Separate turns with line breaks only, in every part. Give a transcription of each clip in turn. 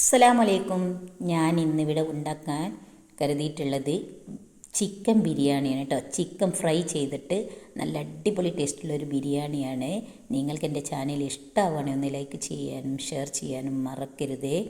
അസ്സലാമലൈക്കും. ഞാൻ ഇന്നിവിടെ ഉണ്ടാക്കാൻ കരുതിയിട്ടുള്ളത് ചിക്കൻ ബിരിയാണിയാണ് കേട്ടോ. ചിക്കൻ ഫ്രൈ ചെയ്തിട്ട് നല്ല അടിപൊളി ടേസ്റ്റുള്ളൊരു ബിരിയാണിയാണ്. നിങ്ങൾക്ക് എന്റെ ചാനൽ ഇഷ്ടമാവുകയാണെങ്കിൽ ഒന്ന് ലൈക്ക് ചെയ്യാനും ഷെയർ ചെയ്യാനും മറക്കരുതേ.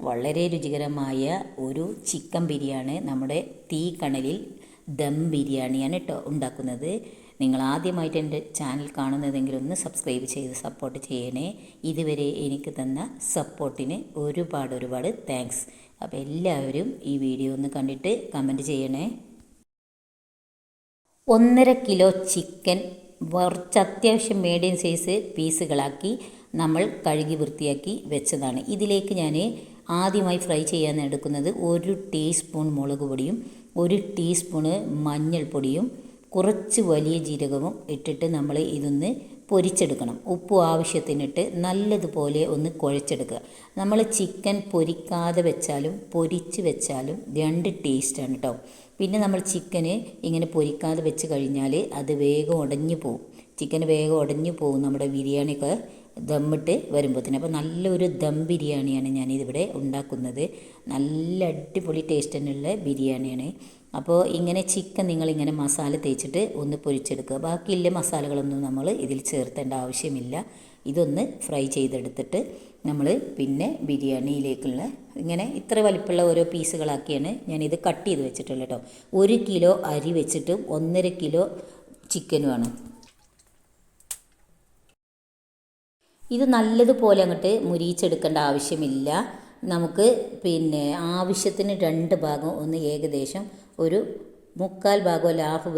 വളരെ രുചികരമായ ഒരു ചിക്കൻ ബിരിയാണി നമ്മുടെ തീ കണലിൽ ദം ബിരിയാണിയാണ് കേട്ടോ ഉണ്ടാക്കുന്നത്. നിങ്ങൾ ആദ്യമായിട്ട് എന്റെ ചാനൽ കാണുന്നതെങ്കിൽ ഒന്ന് സബ്സ്ക്രൈബ് ചെയ്ത് സപ്പോർട്ട് ചെയ്യണേ. ഇതുവരെ എനിക്ക് തന്ന സപ്പോർട്ടിന് ഒരുപാട് ഒരുപാട് താങ്ക്സ് അപ്പോൾ എല്ലാവരും ഈ വീഡിയോ ഒന്ന് കണ്ടിട്ട് കമന്റ് ചെയ്യണേ. ഒന്നര കിലോ ചിക്കൻ കുറച്ച് അത്യാവശ്യം മീഡിയം സൈസ് പീസുകളാക്കി നമ്മൾ കഴുകി വൃത്തിയാക്കി വെച്ചതാണ്. ഇതിലേക്ക് ഞാൻ ആദ്യമായി ഫ്രൈ ചെയ്യാൻ എടുക്കുന്നത് ഒരു ടീസ്പൂൺ മുളക് പൊടിയും ഒരു ടീസ്പൂണ് മഞ്ഞൾപ്പൊടിയും കുറച്ച് വലിയ ജീരകവും ഇട്ടിട്ട് നമ്മൾ ഇതൊന്ന് പൊരിച്ചെടുക്കണം. ഉപ്പ് ആവശ്യത്തിനിട്ട് നല്ലതുപോലെ ഒന്ന് കുഴച്ചെടുക്കുക. നമ്മൾ ചിക്കൻ പൊരിക്കാതെ വെച്ചാലും പൊരിച്ച് വെച്ചാലും രണ്ട് ടേസ്റ്റാണ് കേട്ടോ പിന്നെ നമ്മൾ ചിക്കന് ഇങ്ങനെ പൊരിക്കാതെ വെച്ച് കഴിഞ്ഞാൽ അത് വേഗം ഉടഞ്ഞു പോവും. ചിക്കൻ വേഗം ഉടഞ്ഞു പോവും നമ്മുടെ ബിരിയാണിയൊക്കെ. ദമ്മിട്ട് വരുമ്പോഴത്തേന് അപ്പോൾ നല്ലൊരു ദം ബിരിയാണിയാണ് ഞാനിതിവിടെ ഉണ്ടാക്കുന്നത്. നല്ല അടിപൊളി ടേസ്റ്റ് തന്നെയുള്ള ബിരിയാണിയാണ്. അപ്പോൾ ഇങ്ങനെ ചിക്കൻ നിങ്ങളിങ്ങനെ മസാല തേച്ചിട്ട് ഒന്ന് പൊരിച്ചെടുക്കുക. ബാക്കിയുള്ള മസാലകളൊന്നും നമ്മൾ ഇതിൽ ചേർത്തേണ്ട ആവശ്യമില്ല. ഇതൊന്ന് ഫ്രൈ ചെയ്തെടുത്തിട്ട് നമ്മൾ പിന്നെ ബിരിയാണിയിലേക്കുള്ള ഇങ്ങനെ ഇത്ര വലിപ്പമുള്ള ഓരോ പീസുകളാക്കിയാണ് ഞാനിത് കട്ട് ചെയ്ത് വെച്ചിട്ടുള്ളത് കേട്ടോ. ഒരു കിലോ അരി വെച്ചിട്ടും ഒന്നര കിലോ ചിക്കനുമാണ്. ഇത് നല്ലതുപോലെ അങ്ങോട്ട് മുരിയിച്ചെടുക്കേണ്ട ആവശ്യമില്ല. നമുക്ക് പിന്നെ ആവശ്യത്തിന് രണ്ട് ഭാഗം ഒന്ന് ഏകദേശം ഒരു മുക്കാൽ ഭാഗമോ ഹാഫ്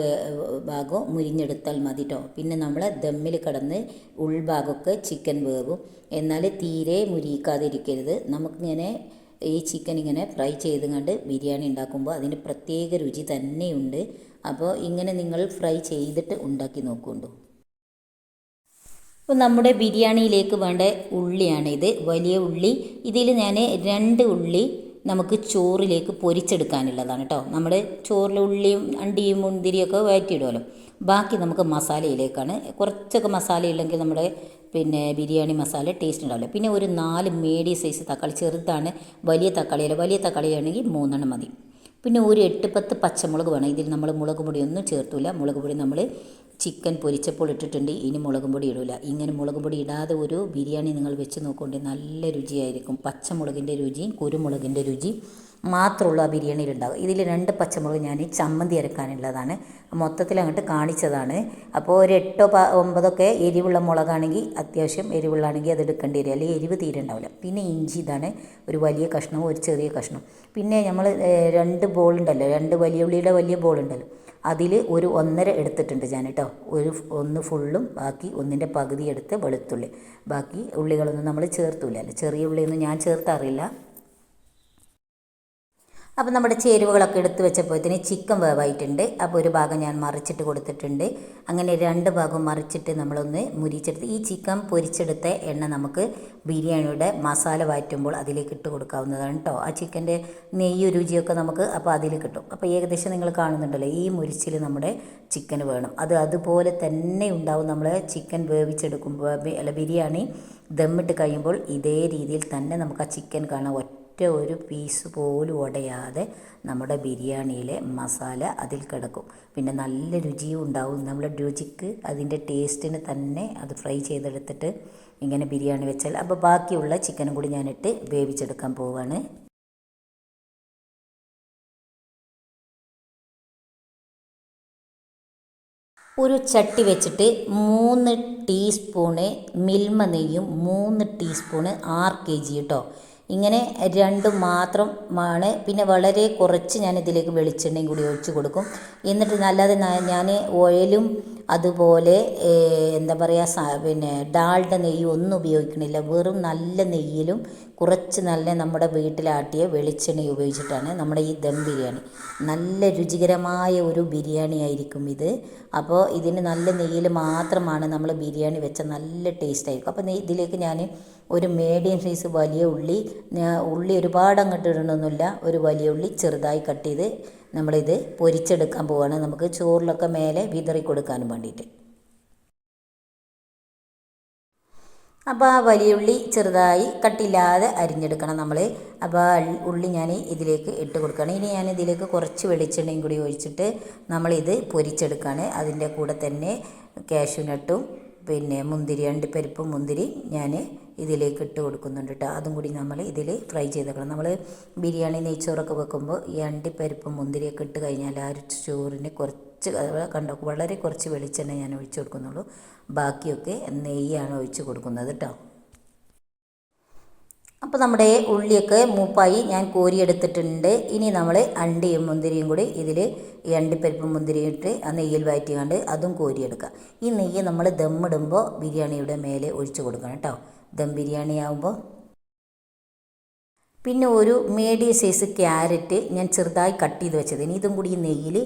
ഭാഗമോ മുരിഞ്ഞെടുത്താൽ മതി കേട്ടോ പിന്നെ നമ്മൾ ദമ്മിൽ കിടന്ന് ഉൾഭാഗമൊക്കെ ചിക്കൻ വേവും. എന്നാൽ തീരെ മുരിക്കാതിരിക്കരുത് നമുക്കിങ്ങനെ ഈ ചിക്കൻ ഇങ്ങനെ ഫ്രൈ ചെയ്ത് കണ്ട് ബിരിയാണി ഉണ്ടാക്കുമ്പോൾ അതിന് പ്രത്യേക രുചി തന്നെയുണ്ട്. അപ്പോൾ ഇങ്ങനെ നിങ്ങൾ ഫ്രൈ ചെയ്തിട്ട് ഉണ്ടാക്കി നോക്കുന്നുണ്ടോ അപ്പോൾ നമ്മുടെ ബിരിയാണിയിലേക്ക് വേണ്ട ഉള്ളിയാണ് ഉള്ളിയാണിത്. വലിയ ഉള്ളി. ഇതിൽ ഞാൻ രണ്ട് ഉള്ളി നമുക്ക് ചോറിലേക്ക് പൊരിച്ചെടുക്കാനുള്ളതാണ് കേട്ടോ നമ്മൾ ചോറിൽ ഉള്ളിയും അണ്ടിയും മുന്തിരിയൊക്കെ വഴറ്റിയിടുമല്ലോ ബാക്കി നമുക്ക് മസാലയിലേക്കാണ്. കുറച്ചൊക്കെ മസാല ഇല്ലെങ്കിൽ നമ്മുടെ പിന്നെ ബിരിയാണി മസാല ടേസ്റ്റ് ഉണ്ടാവില്ല. പിന്നെ ഒരു നാല് മീഡിയം സൈസ് തക്കാളി ചെറുതാണ് വലിയ തക്കാളിയല്ല. വലിയ തക്കാളിയാണെങ്കിൽ മൂന്നെണ്ണം മതി. പിന്നെ ഒരു എട്ട് പത്ത് പച്ചമുളക് വേണം. ഇതിൽ നമ്മൾ മുളക് പൊടിയൊന്നും ചേർത്തില്ല മുളക് പൊടി നമ്മൾ ചിക്കൻ പൊരിച്ചപ്പോൾ ഇട്ടിട്ടുണ്ട്. ഇനി മുളകും പൊടി ഇടില്ല ഇങ്ങനെ മുളകും പൊടി ഇടാതെ ഒരു ബിരിയാണി നിങ്ങൾ വെച്ച് നോക്കുകൊണ്ട് നല്ല രുചിയായിരിക്കും. പച്ചമുളകിന്റെ രുചിയും കുരുമുളകിന്റെ രുചി മാത്രമുള്ള ആ ബിരിയാണിയിൽ ഉണ്ടാകും ഇതിൽ രണ്ട് പച്ചമുളക് ഞാൻ ചമ്മന്തി അരക്കാനുള്ളതാണ്. മൊത്തത്തിൽ അങ്ങോട്ട് കാണിച്ചതാണ്. അപ്പോൾ ഒരു എട്ടോ ഒമ്പതൊക്കെ എരിവുള്ള മുളകാണെങ്കിൽ അത്യാവശ്യം എരിവുള്ളാണെങ്കിൽ അത് എടുക്കേണ്ടി വരും. അല്ലെങ്കിൽ എരിവ് തീരെ ഉണ്ടാവില്ല. പിന്നെ ഇഞ്ചി ഇതാണ് ഒരു വലിയ കഷ്ണവും ഒരു ചെറിയ കഷ്ണം പിന്നെ നമ്മൾ രണ്ട് ബോളുണ്ടല്ലോ. രണ്ട് വലിയ ഉള്ളിയുടെ വലിയ ബോൾ ഉണ്ടല്ലോ അതിൽ ഒരു ഒന്നര എടുത്തിട്ടുണ്ട് ഞാൻ കേട്ടോ. ഒരു ഒന്ന് ഫുള്ളും ബാക്കി ഒന്നിന്റെ പകുതി എടുത്ത് വെളുത്തുള്ളി. ബാക്കി ഉള്ളികളൊന്നും നമ്മൾ ചേർത്തില്ല ചെറിയ ഉള്ളിയൊന്നും ഞാൻ ചേർത്താറില്ല. അപ്പോൾ നമ്മുടെ ചേരുവകളൊക്കെ എടുത്തു വെച്ചപ്പോഴത്തേന് ചിക്കൻ വേവായിട്ടുണ്ട്. അപ്പോൾ ഒരു ഭാഗം ഞാൻ മറിച്ചിട്ട് കൊടുത്തിട്ടുണ്ട്. അങ്ങനെ രണ്ട് ഭാഗം മറിച്ചിട്ട് നമ്മളൊന്ന് മുരിച്ചെടുത്ത് ഈ ചിക്കൻ പൊരിച്ചെടുത്ത എണ്ണ നമുക്ക് ബിരിയാണിയുടെ മസാല വാറ്റുമ്പോൾ അതിലേക്ക് ഇട്ട് കൊടുക്കാവുന്നതാണ് കേട്ടോ ആ ചിക്കന്റെ നെയ്യ് രുചിയൊക്കെ നമുക്ക് അപ്പോൾ അതിൽ കിട്ടും. അപ്പോൾ ഏകദേശം നിങ്ങൾ കാണുന്നുണ്ടല്ലോ ഈ മുരിച്ചിൽ നമ്മുടെ ചിക്കൻ വേണം. അത് അതുപോലെ തന്നെ ഉണ്ടാവും നമ്മൾ ചിക്കൻ വേവിച്ചെടുക്കുമ്പോൾ അല്ല ബിരിയാണി ദമ്മിട്ട് കഴിയുമ്പോൾ ഇതേ രീതിയിൽ തന്നെ നമുക്ക് ആ ചിക്കൻ കാണാം ഒറ്റ ഒരു പീസ് പോലും ഉടയാതെ നമ്മുടെ ബിരിയാണിയിലെ മസാല അതിൽ കിടക്കും. പിന്നെ നല്ല രുചിയും ഉണ്ടാവും. നമ്മുടെ രുചിക്ക് അതിന്റെ ടേസ്റ്റിന് തന്നെ അത് ഫ്രൈ ചെയ്തെടുത്തിട്ട് ഇങ്ങനെ ബിരിയാണി വെച്ചാൽ അപ്പോൾ ബാക്കിയുള്ള ചിക്കനും കൂടി ഞാനിട്ട് വേവിച്ചെടുക്കാൻ പോവുകയാണ് ഒരു ചട്ടി വെച്ചിട്ട് മൂന്ന് ടീസ്പൂണ് മിൽമ നെയ്യും മൂന്ന് ടീസ്പൂണ് ആർ കെ ജി കേട്ടോ ഇങ്ങനെ രണ്ടും മാത്രമാണ് പിന്നെ വളരെ കുറച്ച് ഞാൻ ഇതിലേക്ക് വെളിച്ചെണ്ണയും കൂടി ഒഴിച്ച് കൊടുക്കും. എന്നിട്ട് നല്ലത് ഞാൻ ഓയിലും അതുപോലെ എന്താ പറയുക പിന്നെ ഡാൾഡ നെയ്യ് ഒന്നും ഉപയോഗിക്കണില്ല. വെറും നല്ല നെയ്യിലും കുറച്ച് നല്ല നമ്മുടെ വീട്ടിലാട്ടിയ വെളിച്ചെണ്ണ ഉപയോഗിച്ചിട്ടാണ് നമ്മുടെ ഈ ദം ബിരിയാണി. നല്ല രുചികരമായ ഒരു ബിരിയാണി ആയിരിക്കും ഇത്. അപ്പോൾ ഇതിന് നല്ല നെയ്യിൽ മാത്രമാണ് നമ്മൾ ബിരിയാണി വെച്ച നല്ല ടേസ്റ്റ് ആയിരിക്കും. അപ്പോൾ ഇതിലേക്ക് ഞാൻ ഒരു മീഡിയം സൈസ് വലിയ ഉള്ളി ഉള്ളി ഒരുപാട് അങ്ങോട്ട് ഇടണമെന്നില്ല ഒരു വലിയ ഉള്ളി ചെറുതായി കട്ട് ചെയ്ത് നമ്മളിത് പൊരിച്ചെടുക്കാൻ പോവുകയാണ് നമുക്ക് ചോറിലൊക്കെ മേലെ വിതറി കൊടുക്കാനും വേണ്ടിയിട്ട്. അപ്പോൾ ആ വലിയ ഉള്ളി ചെറുതായി കട്ടില്ലാതെ അരിഞ്ഞെടുക്കണം നമ്മൾ അപ്പോൾ ഉള്ളി ഞാൻ ഇതിലേക്ക് ഇട്ട് കൊടുക്കണം. ഇനി ഞാൻ ഇതിലേക്ക് കുറച്ച് വെളിച്ചെണ്ണയും കൂടി ഒഴിച്ചിട്ട് നമ്മളിത് പൊരിച്ചെടുക്കുകയാണ് അതിന്റെ കൂടെ തന്നെ ക്യാഷ്യൂനട്ടും പിന്നെ മുന്തിരി അണ്ടിപ്പരിപ്പും മുന്തിരി ഞാൻ ഇതിലേക്ക് ഇട്ട് കൊടുക്കുന്നുണ്ട് കേട്ടോ അതും കൂടി നമ്മൾ ഇതിൽ ഫ്രൈ ചെയ്തേക്കണം. നമ്മൾ ബിരിയാണി നെയ്ച്ചോറൊക്കെ വെക്കുമ്പോൾ ഈ അണ്ടിപ്പരിപ്പും മുന്തിരിയൊക്കെ ഇട്ട് കഴിഞ്ഞാൽ ആ ഒരു ചോറിന് കുറച്ച് കണ്ടോ വളരെ കുറച്ച് വെളിച്ചെണ്ണ ഞാൻ ഒഴിച്ച് കൊടുക്കുന്നുള്ളൂ. ബാക്കിയൊക്കെ നെയ്യാണ് ഒഴിച്ച് കൊടുക്കുന്നത് കേട്ടോ അപ്പോൾ നമ്മുടെ ഉള്ളിയൊക്കെ മൂപ്പായി ഞാൻ കോരിയെടുത്തിട്ടുണ്ട്. ഇനി നമ്മൾ അണ്ടിയും മുന്തിരിയും കൂടി ഇതിൽ ഈ അണ്ടിപ്പരിപ്പും മുന്തിരിയും ഇട്ട് ആ നെയ്യിൽ വഴറ്റിക്കാണ്ട് അതും കോരിയെടുക്കുക ഈ നെയ്യ് നമ്മൾ ദമ്മിടുമ്പോൾ ബിരിയാണിയുടെ മേലെ ഒഴിച്ച് കൊടുക്കണം കേട്ടോ ദം ബിരിയാണി ആകുമ്പോൾ പിന്നെ ഒരു മീഡിയം സൈസ് ക്യാരറ്റ് ഞാൻ ചെറുതായി കട്ട് ചെയ്ത് വെച്ചതിന് ഇതും കൂടി ഈ നെയ്യിൽ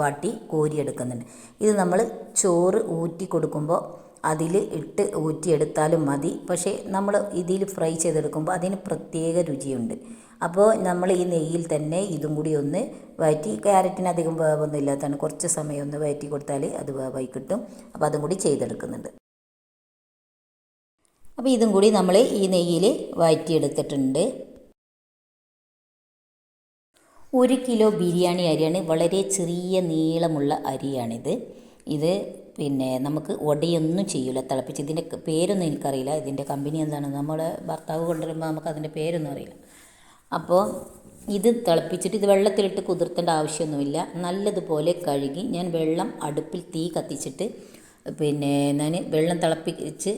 വാട്ടി കോരിയെടുക്കുന്നുണ്ട്. ഇത് നമ്മൾ ചോറ് ഊറ്റി കൊടുക്കുമ്പോൾ അതിൽ ഇട്ട് ഊറ്റിയെടുത്താലും മതി. പക്ഷേ നമ്മൾ ഇതിൽ ഫ്രൈ ചെയ്തെടുക്കുമ്പോൾ അതിന് പ്രത്യേക രുചിയുണ്ട്. അപ്പോൾ നമ്മൾ ഈ നെയ്യിൽ തന്നെ ഇതും കൂടി ഒന്ന് വഴറ്റി ക്യാരറ്റിന് അധികം വേവൊന്നും ഇല്ലാത്തതാണ് കുറച്ച് സമയം ഒന്ന് വഴറ്റി കൊടുത്താൽ അത് വേവായി കിട്ടും. അപ്പോൾ അതും കൂടി ചെയ്തെടുക്കുന്നുണ്ട്. അപ്പോൾ ഇതും കൂടി നമ്മൾ ഈ നെയ്യിൽ വഴറ്റിയെടുത്തിട്ടുണ്ട് ഒരു കിലോ ബിരിയാണി അരിയാണ് വളരെ ചെറിയ നീളമുള്ള അരിയാണിത്. ഇത് പിന്നെ നമുക്ക് ഒടയൊന്നും ചെയ്യില്ല തിളപ്പിച്ച്. ഇതിന്റെ പേരൊന്നും എനിക്കറിയില്ല. ഇതിന്റെ കമ്പനി എന്താണ്? നമ്മുടെ ഭർത്താവ് കൊണ്ടുവരുമ്പോൾ നമുക്ക് അതിന്റെ പേരൊന്നും അറിയില്ല. അപ്പോൾ ഇത് തിളപ്പിച്ചിട്ട് ഇത് വെള്ളത്തിലിട്ട് കുതിർത്തേണ്ട ആവശ്യമൊന്നുമില്ല. നല്ലതുപോലെ കഴുകി ഞാൻ വെള്ളം അടുപ്പിൽ തീ കത്തിച്ചിട്ട് പിന്നെ ഞാൻ വെള്ളം തിളപ്പിച്ച്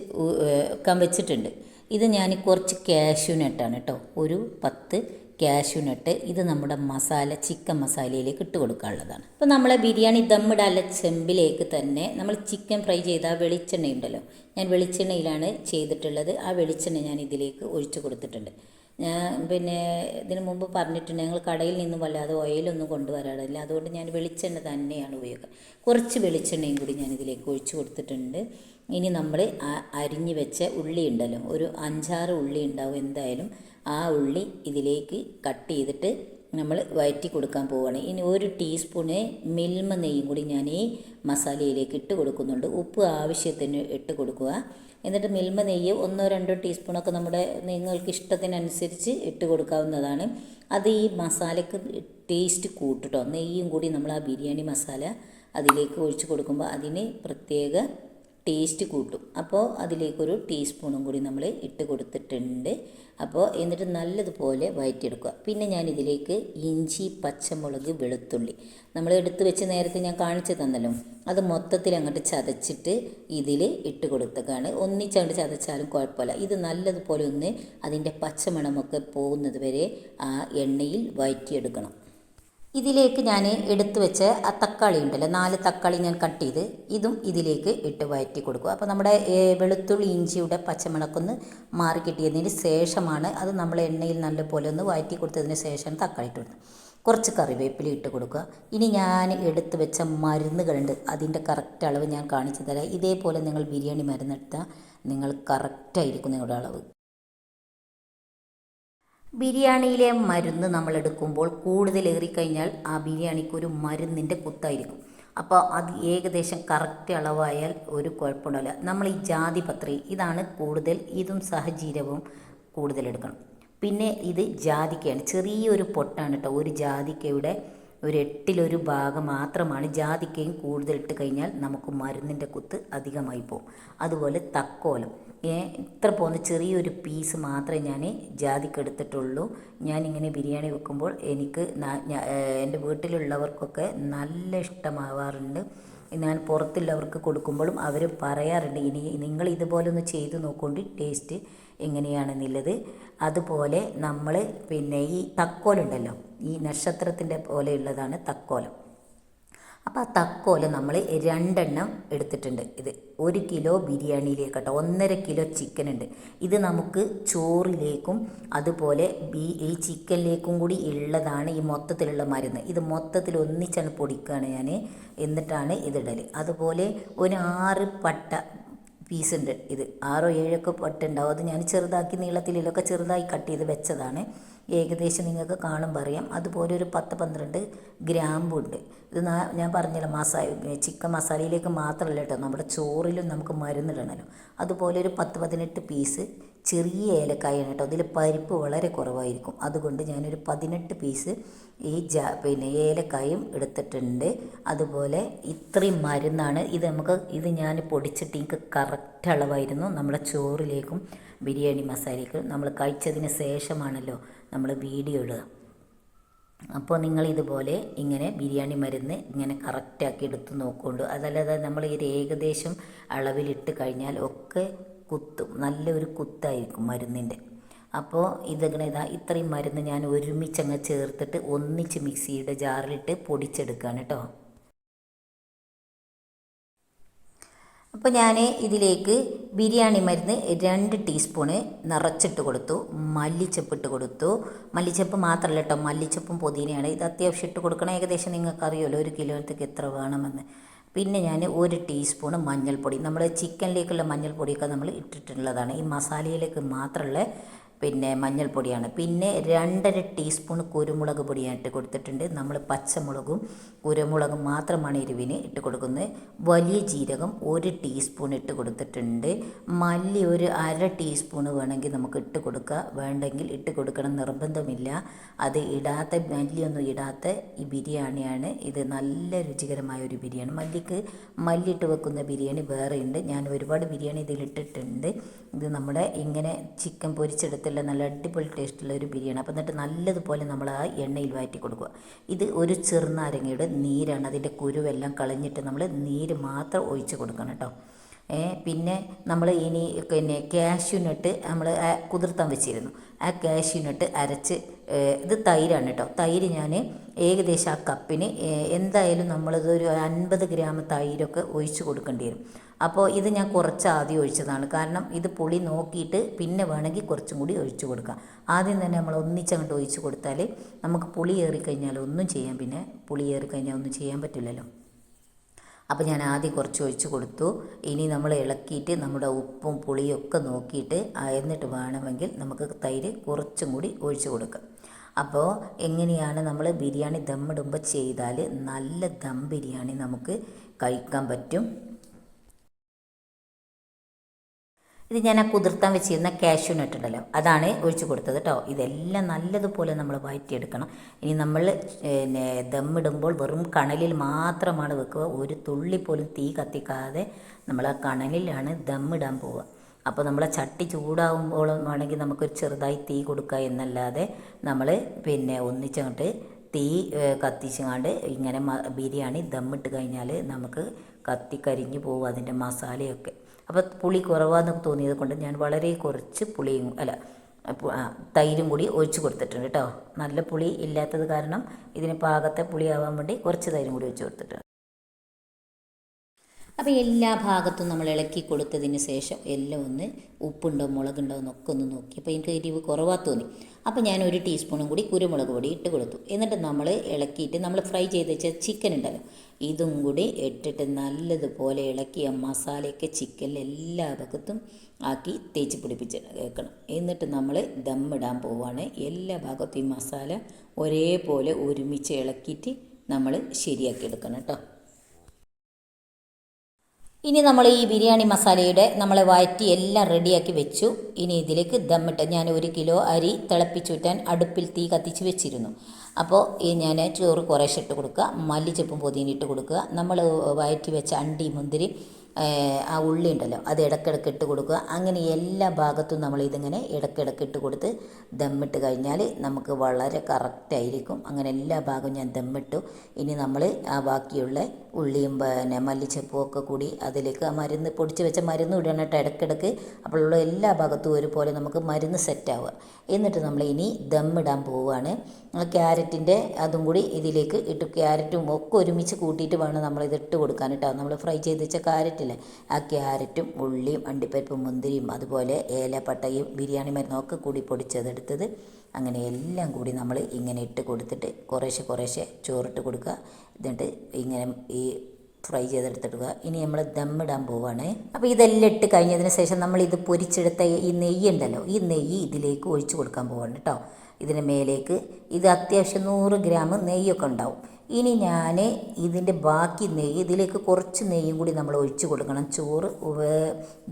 വെക്കാൻ വെച്ചിട്ടുണ്ട്. ഇത് ഞാൻ കുറച്ച് കാഷ്യൂ നട്ടാണ് കേട്ടോ ഒരു പത്ത് കാഷ്യൂ നട്ട് ഇത് നമ്മുടെ മസാല ചിക്കൻ മസാലയിലേക്ക് ഇട്ട് കൊടുക്കാനുള്ളതാണ്. അപ്പോൾ നമ്മളെ ബിരിയാണി ദമ്മിടാല ചെമ്പിലേക്ക് തന്നെ നമ്മൾ ചിക്കൻ ഫ്രൈ ചെയ്ത വെളിച്ചെണ്ണ ഉണ്ടല്ലോ. ഞാൻ വെളിച്ചെണ്ണയിലാണ് ചെയ്തിട്ടുള്ളത്. ആ വെളിച്ചെണ്ണ ഞാൻ ഇതിലേക്ക് ഒഴിച്ചു കൊടുത്തിട്ടുണ്ട്. ഞാൻ പിന്നെ ഇതിനു മുമ്പ് പറഞ്ഞിട്ടുണ്ട് ഞങ്ങൾ കടയിൽ നിന്നും വല്ലാതെ ഓയിലൊന്നും കൊണ്ടുവരാറില്ല. അതുകൊണ്ട് ഞാൻ വെളിച്ചെണ്ണ തന്നെയാണ് ഉപയോഗിക്കുക കുറച്ച് വെളിച്ചെണ്ണയും കൂടി ഞാൻ ഇതിലേക്ക് ഒഴിച്ചു കൊടുത്തിട്ടുണ്ട്. ഇനി നമ്മൾ അരിഞ്ഞ് വെച്ച ഉള്ളി ഉണ്ടല്ലോ ഒരു അഞ്ചാറ് ഉള്ളി ഉണ്ടാവും എന്തായാലും ആ ഉള്ളി ഇതിലേക്ക് കട്ട് ചെയ്തിട്ട് നമ്മൾ വയറ്റി കൊടുക്കാൻ പോവുകയാണ്. ഇനി ഒരു ടീസ്പൂണ് മിൽമ നെയ്യും കൂടി ഞാൻ ഈ മസാലയിലേക്ക് ഇട്ട് കൊടുക്കുന്നുണ്ട്. ഉപ്പ് ആവശ്യത്തിന് ഇട്ട് കൊടുക്കുക. എന്നിട്ട് മിൽമ നെയ്യ് ഒന്നോ രണ്ടോ ടീസ്പൂണൊക്കെ നമ്മുടെ നിങ്ങൾക്ക് ഇഷ്ടത്തിനനുസരിച്ച് ഇട്ട് കൊടുക്കാവുന്നതാണ്. അത് ഈ മസാലയ്ക്ക് ടേസ്റ്റ് കൂട്ടിട്ടോ. നെയ്യും കൂടി നമ്മൾ ആ ബിരിയാണി മസാല അതിലേക്ക് ഒഴിച്ച് കൊടുക്കുമ്പോൾ അതിന് പ്രത്യേക ടേസ്റ്റ് കൂട്ടും. അപ്പോൾ അതിലേക്കൊരു ടീസ്പൂണും കൂടി നമ്മൾ ഇട്ട് കൊടുത്തിട്ടുണ്ട്. അപ്പോൾ എന്നിട്ട് നല്ലതുപോലെ വയറ്റിയെടുക്കുക. പിന്നെ ഞാൻ ഇതിലേക്ക് ഇഞ്ചി പച്ചമുളക് വെളുത്തുള്ളി. നമ്മൾ എടുത്ത് വെച്ച് നേരത്തെ ഞാൻ കാണിച്ചു തന്നല്ലോ. അത് മൊത്തത്തിൽ അങ്ങോട്ട് ചതച്ചിട്ട് ഇതിൽ ഇട്ട് കൊടുത്തതാണ്. ഒന്നിച്ചങ്ങോട്ട് ചതച്ചാലും കുഴപ്പമില്ല. ഇത് നല്ലതുപോലെ ഒന്ന് അതിന്റെ പച്ചമണമൊക്കെ പോകുന്നത് വരെ ആ എണ്ണയിൽ വഴറ്റിയെടുക്കണം ഇതിലേക്ക് ഞാൻ എടുത്തു വെച്ച ആ തക്കാളി ഉണ്ടല്ലോ നാല് തക്കാളി ഞാൻ കട്ട് ചെയ്ത് ഇതും ഇതിലേക്ക് ഇട്ട് വഴറ്റി കൊടുക്കുക അപ്പോൾ നമ്മുടെ വെളുത്തുള്ളി ഇഞ്ചിയുടെ പച്ചമുളക്കൊന്ന് മാറി കിട്ടിയതിന് ശേഷമാണ് അത് നമ്മൾ എണ്ണയിൽ നല്ലപോലെ ഒന്ന് വഴറ്റി കൊടുത്തതിന് ശേഷം തക്കാളി ഇട്ട് കൊടുക്കുന്നത് കുറച്ച് കറിവേപ്പില ഇട്ട് കൊടുക്കുക. ഇനി ഞാൻ എടുത്തു വെച്ച മരുന്നുകളുണ്ട് അതിന്റെ കറക്റ്റ് അളവ് ഞാൻ കാണിച്ചു തരാം. ഇതേപോലെ നിങ്ങൾ ബിരിയാണി മരുന്നെടുത്താൽ നിങ്ങൾ കറക്റ്റായിരിക്കും നിങ്ങളുടെ അളവ്. ബിരിയാണിയിലെ മരുന്ന് നമ്മൾ എടുക്കുമ്പോൾ കൂടുതൽ ഏറിക്കഴിഞ്ഞാൽ ആ ബിരിയാണിക്ക് ഒരു മരുന്നിന്റെ കുത്തായിരിക്കും. അപ്പോൾ അത് ഏകദേശം കറക്റ്റ് അളവായാൽ ഒരു കുഴപ്പമുണ്ടാവില്ല. നമ്മൾ ഈ ജാതിപത്രി ഇതാണ് കൂടുതൽ ഇതും സഹജീരവും കൂടുതൽ എടുക്കണം. പിന്നെ ഇത് ജാതിക്കയാണ് ചെറിയൊരു പൊട്ടാണ് കേട്ടോ. ഒരു ജാതിക്കയുടെ ഒരു എട്ടിലൊരു ഭാഗം മാത്രമാണ് ജാതിക്കയും കൂടുതൽ ഇട്ട് കഴിഞ്ഞാൽ നമുക്ക് മരുന്നിന്റെ കുത്ത് അധികമായി പോകും. അതുപോലെ തക്കോലം. ഇത്ര പോകുന്ന ചെറിയൊരു പീസ് മാത്രമേ ഞാൻ ജാതിക്ക് എടുത്തിട്ടുള്ളൂ ഞാനിങ്ങനെ ബിരിയാണി വെക്കുമ്പോൾ എനിക്ക് എന്റെ വീട്ടിലുള്ളവർക്കൊക്കെ നല്ല ഇഷ്ടമാവാറുണ്ട്. ഞാൻ പുറത്തുള്ളവർക്ക് കൊടുക്കുമ്പോഴും അവർ പറയാറുണ്ട് ഇനി നിങ്ങൾ ഇതുപോലെ ഒന്ന് ചെയ്ത് നോക്കൊണ്ട് ടേസ്റ്റ് എങ്ങനെയാണെന്നുള്ളത്. അതുപോലെ നമ്മൾ പിന്നെ ഈ തക്കോലുണ്ടല്ലോ ഈ നക്ഷത്രത്തിന്റെ പോലെയുള്ളതാണ് തക്കോലം. അപ്പോൾ ആ തക്കോല നമ്മൾ രണ്ടെണ്ണം എടുത്തിട്ടുണ്ട്. ഇത് ഒരു കിലോ ബിരിയാണിയിലേക്ക് കേട്ടോ. ഒന്നര കിലോ ചിക്കൻ ഉണ്ട്. ഇത് നമുക്ക് ചോറിലേക്കും അതുപോലെ ബി ഈ ചിക്കനിലേക്കും കൂടി ഉള്ളതാണ് ഈ മൊത്തത്തിലുള്ള മരുന്ന്. ഇത് മൊത്തത്തിൽ ഒന്നിച്ചാണ് പൊടിക്കുകയാണ് ഞാൻ എന്നിട്ടാണ് ഇതിടൽ അതുപോലെ ഒരു ആറ് പട്ട പീസ് ഉണ്ട് ഇത്. ആറോ ഏഴൊക്കെ പട്ടുണ്ടാവും അത് ഞാൻ ചെറുതാക്കി നീളത്തിലൊക്കെ ചെറുതായി കട്ട് ചെയ്ത് വെച്ചതാണ്. ഏകദേശം നിങ്ങൾക്ക് കാണുമ്പോൾ അറിയാം അതുപോലെ ഒരു പത്ത് പന്ത്രണ്ട് ഗ്രാമ്പുണ്ട്. ഇത് ഞാൻ പറഞ്ഞല്ലോ മസാല ചിക്കൻ മസാലയിലേക്ക് മാത്രമല്ല കേട്ടോ. നമ്മുടെ ചോറിലും നമുക്ക് മരുന്നിടണമല്ലോ അതുപോലെ ഒരു പത്ത് പതിനെട്ട് പീസ് ചെറിയ ഏലക്കായാണ് കേട്ടോ. അതിൽ പരിപ്പ് വളരെ കുറവായിരിക്കും. അതുകൊണ്ട് ഞാനൊരു പതിനെട്ട് പീസ് ഈ ജ പിന്നെ ഏലക്കായും എടുത്തിട്ടുണ്ട്. അതുപോലെ ഇത്രയും മരുന്നാണ്. ഇത് നമുക്ക് ഇത് ഞാൻ പൊടിച്ചിട്ട് എനിക്ക് കറക്റ്റ് അളവായിരുന്നു. നമ്മുടെ ചോറിലേക്കും ബിരിയാണി മസാലയ്ക്കും നമ്മൾ കഴിച്ചതിന് ശേഷമാണല്ലോ നമ്മൾ വീഡിയോ ഇടുക. അപ്പോൾ നിങ്ങൾ ഇതുപോലെ ഇങ്ങനെ ബിരിയാണി മരുന്ന് ഇങ്ങനെ കറക്റ്റാക്കി എടുത്ത് നോക്കുകൊണ്ട് അതല്ലാതെ നമ്മൾ ഒരു ഏകദേശം അളവിലിട്ട് കഴിഞ്ഞാൽ ഒക്കെ കുത്തും. നല്ലൊരു കുത്തായിരിക്കും മരുന്നിന്റെ. അപ്പോൾ ഇതിങ്ങനെ ഇതാ ഇത്രയും മരുന്ന് ഞാൻ ഒരുമിച്ചങ്ങ് ചേർത്തിട്ട് ഒന്നിച്ച് മിക്സിയുടെ ജാറിലിട്ട് പൊടിച്ചെടുക്കുകയാണ് കേട്ടോ. അപ്പോൾ ഞാൻ ഇതിലേക്ക് ബിരിയാണി മരുന്ന് രണ്ട് ടീസ്പൂണ് നിറച്ചിട്ട് കൊടുത്തു മല്ലിച്ചപ്പ് ഇട്ട് കൊടുത്തു. മല്ലിച്ചപ്പ് മാത്രമല്ല കേട്ടോ മല്ലിച്ചപ്പും പുതിനയാണ്. ഇത് അത്യാവശ്യം ഇട്ട് കൊടുക്കണം ഏകദേശം നിങ്ങൾക്ക് അറിയുമല്ലോ ഒരു കിലോത്തേക്ക് എത്ര വേണമെന്ന്. പിന്നെ ഞാൻ ഒരു ടീസ്പൂണ് മഞ്ഞൾപ്പൊടി. നമ്മൾ ചിക്കനിലേക്കുള്ള മഞ്ഞൾപ്പൊടിയൊക്കെ നമ്മൾ ഇട്ടിട്ടുള്ളതാണ്. ഈ മസാലയിലേക്ക് മാത്രമുള്ള പിന്നെ മഞ്ഞൾപ്പൊടിയാണ്. പിന്നെ രണ്ടര ടീസ്പൂൺ കുരുമുളക് പൊടിയാണ് ഇട്ട് കൊടുത്തിട്ടുണ്ട്. നമ്മൾ പച്ചമുളകും കുരുമുളകും മാത്രമാണ് എരിവിന് ഇട്ട് കൊടുക്കുന്നത്. വലിയ ജീരകം ഒരു ടീസ്പൂൺ ഇട്ട് കൊടുത്തിട്ടുണ്ട്. മല്ലി ഒരു അര ടീസ്പൂൺ വേണമെങ്കിൽ നമുക്ക് ഇട്ട് കൊടുക്കുക വേണ്ടെങ്കിൽ ഇട്ട് കൊടുക്കണം. നിർബന്ധമില്ല. അത് ഇടാത്ത മല്ലിയൊന്നും ഇടാത്ത ഈ ബിരിയാണിയാണ്. ഇത് നല്ല രുചികരമായ ഒരു ബിരിയാണി. മല്ലിക്ക് മല്ലിയിട്ട് വെക്കുന്ന ബിരിയാണി വേറെയുണ്ട്. ഞാൻ ഒരുപാട് ബിരിയാണി ഇതിലിട്ടിട്ടുണ്ട് ഇത് നമ്മുടെ ഇങ്ങനെ ചിക്കൻ പൊരിച്ചെടുത്തുള്ള നല്ല അടിപൊളി ടേസ്റ്റുള്ള ഒരു ബിരിയാണി. അപ്പം എന്നിട്ട് നല്ലതുപോലെ നമ്മൾ ആ എണ്ണയിൽ വഴറ്റി കൊടുക്കുക. ഇത് ഒരു ചെറുനാരങ്ങയുടെ നീരാണ്. അതിന്റെ കുരുവെല്ലാം കളഞ്ഞിട്ട് നമ്മൾ നീര് മാത്രം ഒഴിച്ച് കൊടുക്കണം കേട്ടോ. പിന്നെ നമ്മൾ ഇനി പിന്നെ കാഷ്യൂനട്ട് നമ്മൾ കുതിർത്താൻ വെച്ചിരുന്നു. ആ കാഷ്യൂനട്ട് അരച്ച് ഇത് തൈരാണ് കേട്ടോ തൈര് ഞാൻ ഏകദേശം ആ കപ്പിന് എന്തായാലും നമ്മളിത് ഒരു അൻപത് ഗ്രാം തൈരൊക്കെ ഒഴിച്ച് കൊടുക്കേണ്ടി വരും. അപ്പോൾ ഇത് ഞാൻ കുറച്ച് ആദ്യം ഒഴിച്ചതാണ്. കാരണം ഇത് പുളി നോക്കിയിട്ട് പിന്നെ വേണമെങ്കിൽ കുറച്ചും കൂടി ഒഴിച്ച് കൊടുക്കാം. ആദ്യം തന്നെ നമ്മൾ ഒന്നിച്ചങ്ങോട്ട് ഒഴിച്ച് കൊടുത്താൽ നമുക്ക് പുളി ഏറിക്കഴിഞ്ഞാൽ ഒന്നും ചെയ്യാൻ പിന്നെ പുളി ഏറിക്കഴിഞ്ഞാൽ ഒന്നും ചെയ്യാൻ പറ്റില്ലല്ലോ. അപ്പോൾ ഞാൻ ആദ്യം കുറച്ച് ഒഴിച്ച് കൊടുത്തു. ഇനി നമ്മൾ ഇളക്കിയിട്ട് നമ്മുടെ ഉപ്പും പുളിയും ഒക്കെ നോക്കിയിട്ട് എന്നിട്ട് വേണമെങ്കിൽ നമുക്ക് തൈര് കുറച്ചും കൂടി ഒഴിച്ച് കൊടുക്കാം. അപ്പോൾ എങ്ങനെയാണ് നമ്മൾ ബിരിയാണി ദമ്മിടുമ്പോൾ ചെയ്താൽ നല്ല ദം ബിരിയാണി നമുക്ക് കഴിക്കാൻ പറ്റും. ഇത് ഞാൻ ആ കുതിർത്താൻ വെച്ചിരുന്ന കാഷ്യൂ നട്ട് ഉണ്ടല്ലോ അതാണ് ഒഴിച്ചു കൊടുത്തത് കേട്ടോ ഇതെല്ലാം നല്ലതുപോലെ നമ്മൾ വഴറ്റിയെടുക്കണം. ഇനി നമ്മൾ പിന്നെ ദമ്മിടുമ്പോൾ വെറും കണലിൽ മാത്രമാണ് വെക്കുക. ഒരു തുള്ളി പോലും തീ കത്തിക്കാതെ നമ്മൾ ആ കണലിലാണ് ദമ്മിടാൻ പോവുക. അപ്പോൾ നമ്മളെ ചട്ടി ചൂടാകുമ്പോൾ വേണമെങ്കിൽ നമുക്കൊരു ചെറുതായി തീ കൊടുക്കുക എന്നല്ലാതെ നമ്മൾ പിന്നെ ഒന്നിച്ചങ്ങോട്ട് തീ കത്തിച്ചങ്ങാണ്ട് ഇങ്ങനെ ബിരിയാണി ദമ്മിട്ട് കഴിഞ്ഞാൽ നമുക്ക് കത്തി കരിഞ്ഞു പോകും അതിന്റെ മസാലയൊക്കെ. അപ്പോൾ പുളി കുറവാന്ന് തോന്നിയത് കൊണ്ട് ഞാൻ വളരെ കുറച്ച് പുളിയും അല്ല തൈരും കൂടി ഒഴിച്ച് കൊടുത്തിട്ടുണ്ട് കേട്ടോ. നല്ല പുളി ഇല്ലാത്തത് കാരണം ഇതിന് പാകത്തെ പുളിയാവാൻ വേണ്ടി കുറച്ച് തൈരും കൂടി ഒഴിച്ച് കൊടുത്തിട്ടുണ്ട്. അപ്പോൾ എല്ലാ ഭാഗത്തും നമ്മൾ ഇളക്കി കൊടുത്തതിന് ശേഷം എല്ലാം ഒന്ന് ഉപ്പുണ്ടോ മുളകുണ്ടോ എന്നൊക്കെ ഒന്ന് നോക്കി. അപ്പോൾ എനിക്ക് എരിവ് കുറവാ തോന്നി. അപ്പോൾ ഞാൻ ഒരു ടീസ്പൂണും കൂടി കുരുമുളക് പൊടി ഇട്ട് കൊടുത്തു. എന്നിട്ട് നമ്മൾ ഇളക്കിയിട്ട് നമ്മൾ ഫ്രൈ ചെയ്ത് വെച്ച ചിക്കൻ ഉണ്ടല്ലോ ഇതും കൂടി ഇട്ടിട്ട് നല്ലതുപോലെ ഇളക്കി ആ മസാലയൊക്കെ ചിക്കനിൽ എല്ലാ ഭാഗത്തും ആക്കി തേച്ച് പിടിപ്പിച്ച് വെക്കണം. എന്നിട്ട് നമ്മൾ ദമ്മിടാൻ പോവുകയാണ് എല്ലാ ഭാഗത്തും ഈ മസാല ഒരേപോലെ ഒരുമിച്ച് ഇളക്കിയിട്ട് നമ്മൾ ശരിയാക്കി എടുക്കണം കേട്ടോ. ഇനി നമ്മൾ ഈ ബിരിയാണി മസാലയുടെ നമ്മൾ വഴറ്റി എല്ലാം റെഡിയാക്കി വെച്ചു. ഇനി ഇതിലേക്ക് ദമ്മിട്ട് ഞാൻ ഒരു കിലോ അരി തിളപ്പിച്ചൂറ്റാൻ അടുപ്പിൽ തീ കത്തിച്ച് വെച്ചിരുന്നു. അപ്പോൾ ഈ ഞാൻ ചോറ് കുറേശ്ശെ ഇട്ട് കൊടുക്കുക മല്ലിച്ചപ്പും പൊതിയും ഇട്ട് കൊടുക്കുക. നമ്മൾ വയറ്റി വെച്ച അണ്ടി മുന്തിരി ആ ഉള്ളി ഉണ്ടല്ലോ അത് ഇടയ്ക്കിടയ്ക്ക് ഇട്ട് കൊടുക്കുക. അങ്ങനെ എല്ലാ ഭാഗത്തും നമ്മൾ ഇതിങ്ങനെ ഇടയ്ക്കിടയ്ക്ക് ഇട്ട് കൊടുത്ത് ദമ്മിട്ട് കഴിഞ്ഞാൽ നമുക്ക് വളരെ കറക്റ്റായിരിക്കും അങ്ങനെ എല്ലാ ഭാഗവും ഞാൻ ദമ്മിട്ടു ഇനി നമ്മൾ ആ ബാക്കിയുള്ള ഉള്ളിയും പിന്നെ മല്ലിച്ചപ്പും ഒക്കെ കൂടി അതിലേക്ക് ആ മരുന്ന് പൊടിച്ച് വെച്ച മരുന്ന് ഇടണം കേട്ടോ ഇടയ്ക്കിടയ്ക്ക്. അപ്പോഴുള്ള എല്ലാ ഭാഗത്തും ഒരുപോലെ നമുക്ക് മരുന്ന് സെറ്റാവുക എന്നിട്ട് നമ്മൾ ഇനി ദം ഇടാൻ പോവുകയാണ്. ക്യാരറ്റിന്റെ അതും കൂടി ഇതിലേക്ക് ഇട്ട് ക്യാരറ്റും ഒക്കെ ഒരുമിച്ച് കൂട്ടിയിട്ട് വേണം നമ്മൾ ഇത് ഇട്ട് കൊടുക്കാൻ കേട്ടോ. നമ്മൾ ഫ്രൈ ചെയ്ത് വെച്ച ക്യാരറ്റില്ലേ ആ ക്യാരറ്റും ഉള്ളിയും അണ്ടിപ്പരിപ്പും മുന്തിരിയും അതുപോലെ ഏലപ്പട്ടയും ബിരിയാണി മരുന്നും ഒക്കെ കൂടി പൊടിച്ചതെടുത്തത് അങ്ങനെ എല്ലാം കൂടി നമ്മൾ ഇങ്ങനെ ഇട്ട് കൊടുത്തിട്ട് കുറേശ്ശെ കുറേശ്ശെ ചോറിട്ട് കൊടുക്കുക. എന്നിട്ട് ഇങ്ങനെ ഈ ഫ്രൈ ചെയ്തെടുത്തിടുക. ഇനി നമ്മൾ ദമ്മിടാൻ പോവാണ്. അപ്പോൾ ഇതെല്ലാം ഇട്ട് കഴിഞ്ഞതിന് ശേഷം നമ്മൾ ഇത് പൊരിച്ചെടുത്ത ഈ നെയ്യ് ഉണ്ടല്ലോ ഈ നെയ്യ് ഇതിലേക്ക് ഒഴിച്ചു കൊടുക്കാൻ പോവാണ് കേട്ടോ ഇതിന് മേലേക്ക് ഇത് അത്യാവശ്യം നൂറ് ഗ്രാം നെയ്യൊക്കെ ഉണ്ടാവും. ഇനി ഞാൻ ഇതിന്റെ ബാക്കി നെയ്യ് ഇതിലേക്ക് കുറച്ച് നെയ്യും കൂടി നമ്മൾ ഒഴിച്ചു കൊടുക്കണം. ചോറ്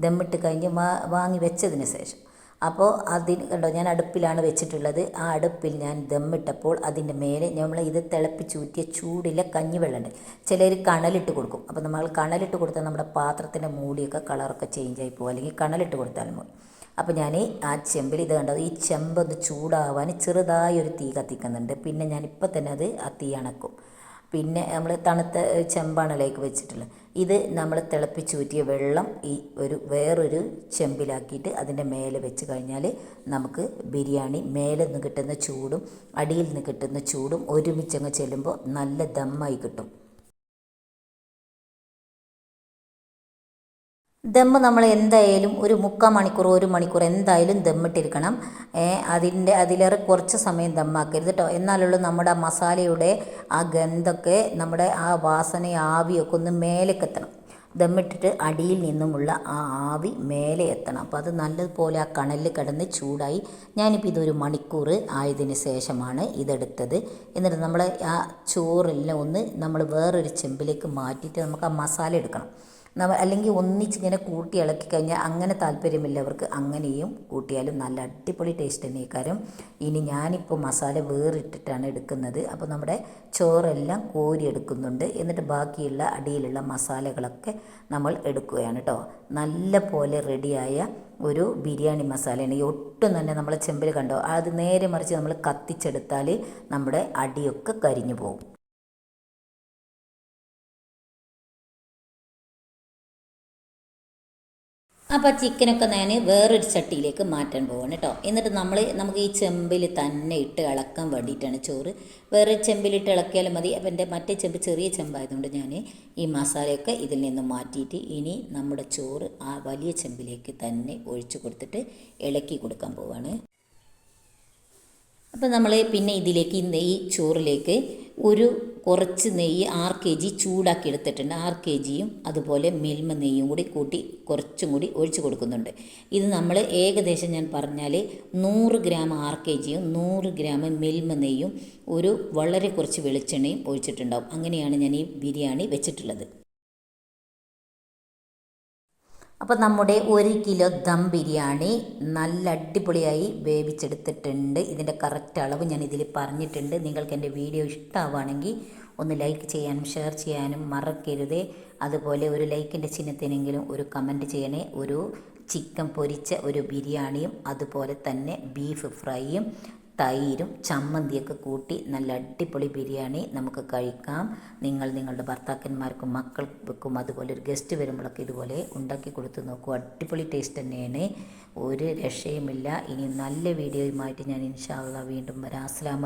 ദമ്മിട്ട് കഴിഞ്ഞ് വാങ്ങി വെച്ചതിന് ശേഷം. അപ്പോൾ അതിന് കണ്ടോ ഞാൻ അടുപ്പിലാണ് വെച്ചിട്ടുള്ളത്. ആ അടുപ്പിൽ ഞാൻ ദമ്മിട്ടപ്പോൾ അതിന്റെ മേലെ നമ്മൾ ഇത് തിളപ്പിച്ചൂറ്റിയ ചൂടിലെ കഞ്ഞിവെള്ളമുണ്ട് ചിലർ കണലിട്ട് കൊടുക്കും. അപ്പോൾ നമ്മൾ കണലിട്ട് കൊടുത്താൽ നമ്മുടെ പാത്രത്തിന്റെ മൂടിയൊക്കെ കളറൊക്കെ ചേഞ്ച് ആയി പോകും അല്ലെങ്കിൽ കണലിട്ട് കൊടുത്താലും മതി. അപ്പോൾ ഞാൻ ആ ചെമ്പിൽ ഇത് കണ്ടത് ഈ ചെമ്പ് ഒന്ന് ചൂടാവാൻ ചെറുതായി ഒരു തീ കത്തിക്കുന്നുണ്ട്. പിന്നെ ഞാൻ ഇപ്പം തന്നെ അത് ആ തീ അണക്കും. പിന്നെ നമ്മൾ തണുത്ത ചെമ്പാണലേക്ക് വെച്ചിട്ടുള്ളത്. ഇത് നമ്മൾ തിളപ്പിച്ചൂറ്റിയ വെള്ളം ഈ ഒരു വേറൊരു ചെമ്പിലാക്കിയിട്ട് അതിന്റെ മേലെ വെച്ച് കഴിഞ്ഞാൽ നമുക്ക് ബിരിയാണി മേലെ നിന്ന് കിട്ടുന്ന ചൂടും അടിയിൽ നിന്ന് കിട്ടുന്ന ചൂടും ഒരുമിച്ചങ്ങ് ചെല്ലുമ്പോൾ നല്ല ദമ്മായി കിട്ടും. ദമ്മ് നമ്മൾ എന്തായാലും ഒരു മുക്കാൽ മണിക്കൂർ ഒരു മണിക്കൂർ എന്തായാലും ദമ്മിട്ടിരിക്കണം അതിന്റെ അതിലേറെ കുറച്ച് സമയം ദമ്മാക്കരുത് കേട്ടോ എന്നാലുള്ളൂ നമ്മുടെ മസാലയുടെ ആ ഗന്ധമൊക്കെ നമ്മുടെ ആ വാസന ആവിയൊക്കെ ഒന്ന് മേലേക്ക് എത്തണം. ദമ്മിട്ടിട്ട് അടിയിൽ നിന്നുമുള്ള ആ ആവി മേലെ എത്തണം. അപ്പോൾ അത് നല്ലതുപോലെ ആ കണലിൽ കിടന്ന് ചൂടായി. ഞാനിപ്പോൾ ഇതൊരു മണിക്കൂർ ആയതിന് ശേഷമാണ് ഇതെടുത്തത്. എന്നിട്ട് നമ്മൾ ആ ചോറെല്ലാം ഒന്ന് നമ്മൾ വേറൊരു ചെമ്പിലേക്ക് മാറ്റിയിട്ട് നമുക്ക് ആ മസാല എടുക്കണം. നമ്മ അല്ലെങ്കിൽ ഒന്നിച്ചിങ്ങനെ കൂട്ടി ഇളക്കി കഴിഞ്ഞാൽ അങ്ങനെ താല്പര്യമില്ലവർക്ക് അങ്ങനെയും കൂട്ടിയാലും നല്ല അടിപൊളി ടേസ്റ്റ് തന്നെ കാരണം ഇനി ഞാനിപ്പോൾ മസാല വേറിട്ടിട്ടാണ് എടുക്കുന്നത്. അപ്പോൾ നമ്മുടെ ചോറെല്ലാം കോരി എടുക്കുന്നുണ്ട്. എന്നിട്ട് ബാക്കിയുള്ള അടിയിലുള്ള മസാലകളൊക്കെ നമ്മൾ എടുക്കുകയാണ് കേട്ടോ നല്ല പോലെ റെഡിയായ ഒരു ബിരിയാണി മസാലയാണ്. ഈ ഒട്ടും തന്നെ നമ്മളെ ചെമ്പിൽ കണ്ടോ? അത് നേരെ മറിച്ച് നമ്മൾ കത്തിച്ചെടുത്താൽ നമ്മുടെ അടിയൊക്കെ കരിഞ്ഞു പോകും. അപ്പോൾ ചിക്കനൊക്കെ ഞാൻ വേറൊരു ചട്ടിയിലേക്ക് മാറ്റാൻ പോവാണ് കേട്ടോ എന്നിട്ട് നമ്മൾ നമുക്ക് ഈ ചെമ്പിൽ തന്നെ ഇട്ട് ഇളക്കാൻ വേണ്ടിയിട്ടാണ് ചോറ്. വേറെ ചെമ്പിലിട്ട് ഇളക്കിയാലും മതി. അപ്പം എന്റെ മറ്റേ ചെമ്പ് ചെറിയ ചെമ്പായതുകൊണ്ട് ഞാൻ ഈ മസാലയൊക്കെ ഇതിൽ നിന്ന് മാറ്റിയിട്ട് ഇനി നമ്മുടെ ചോറ് ആ വലിയ ചെമ്പിലേക്ക് തന്നെ ഒഴിച്ചു കൊടുത്തിട്ട് ഇളക്കി കൊടുക്കാൻ പോവാണ്. അപ്പോൾ നമ്മൾ പിന്നെ ഇതിലേക്ക് ഈ ചോറിലേക്ക് ഒരു കുറച്ച് നെയ്യ് ആറ് കെ ജി ചൂടാക്കി എടുത്തിട്ടുണ്ട്. ആറ് കെ ജിയും അതുപോലെ മിൽമ നെയ്യും കൂടി കൂട്ടി കുറച്ചും കൂടി ഒഴിച്ച് കൊടുക്കുന്നുണ്ട്. ഇത് നമ്മൾ ഏകദേശം ഞാൻ പറഞ്ഞാൽ നൂറ് ഗ്രാം ആറ് കെ ജിയും നൂറ് ഗ്രാം മിൽമ നെയ്യും ഒരു വളരെ കുറച്ച് വെളിച്ചെണ്ണയും ഒഴിച്ചിട്ടുണ്ടാവും. അങ്ങനെയാണ് ഞാൻ ഈ ബിരിയാണി വെച്ചിട്ടുള്ളത്. അപ്പോൾ നമ്മുടെ ഒരു കിലോ ദം ബിരിയാണി നല്ല അടിപൊളിയായി വേവിച്ചെടുത്തിട്ടുണ്ട്. ഇതിന്റെ കറക്റ്റ് അളവ് ഞാൻ ഇതിൽ പറഞ്ഞിട്ടുണ്ട്. നിങ്ങൾക്ക് എന്റെ വീഡിയോ ഇഷ്ടമാവുകയാണെങ്കിൽ ഒന്ന് ലൈക്ക് ചെയ്യാനും ഷെയർ ചെയ്യാനും മറക്കരുത്. അതുപോലെ ഒരു ലൈക്കിന്റെ ചിഹ്നത്തിനെങ്കിലും ഒരു കമന്റ് ചെയ്യണേ. ഒരു ചിക്കൻ പൊരിച്ച ഒരു ബിരിയാണിയും അതുപോലെ തന്നെ ബീഫ് ഫ്രൈയും തൈരും ചമ്മന്തിയൊക്കെ കൂട്ടി നല്ല അടിപൊളി ബിരിയാണി നമുക്ക് കഴിക്കാം. നിങ്ങൾ നിങ്ങളുടെ ഭർത്താക്കന്മാർക്കും മക്കൾക്കും അതുപോലെ ഒരു ഗസ്റ്റ് വരുമ്പോഴൊക്കെ ഇതുപോലെ ഉണ്ടാക്കി കൊടുത്ത് നോക്കൂ. അടിപൊളി ടേസ്റ്റ് തന്നെയാണ്. ഒരു രക്ഷയുമില്ല. ഇനി നല്ല വീഡിയോയുമായിട്ട് ഞാൻ ഇൻഷാല്ല വീണ്ടും വരാം. അസ്സാം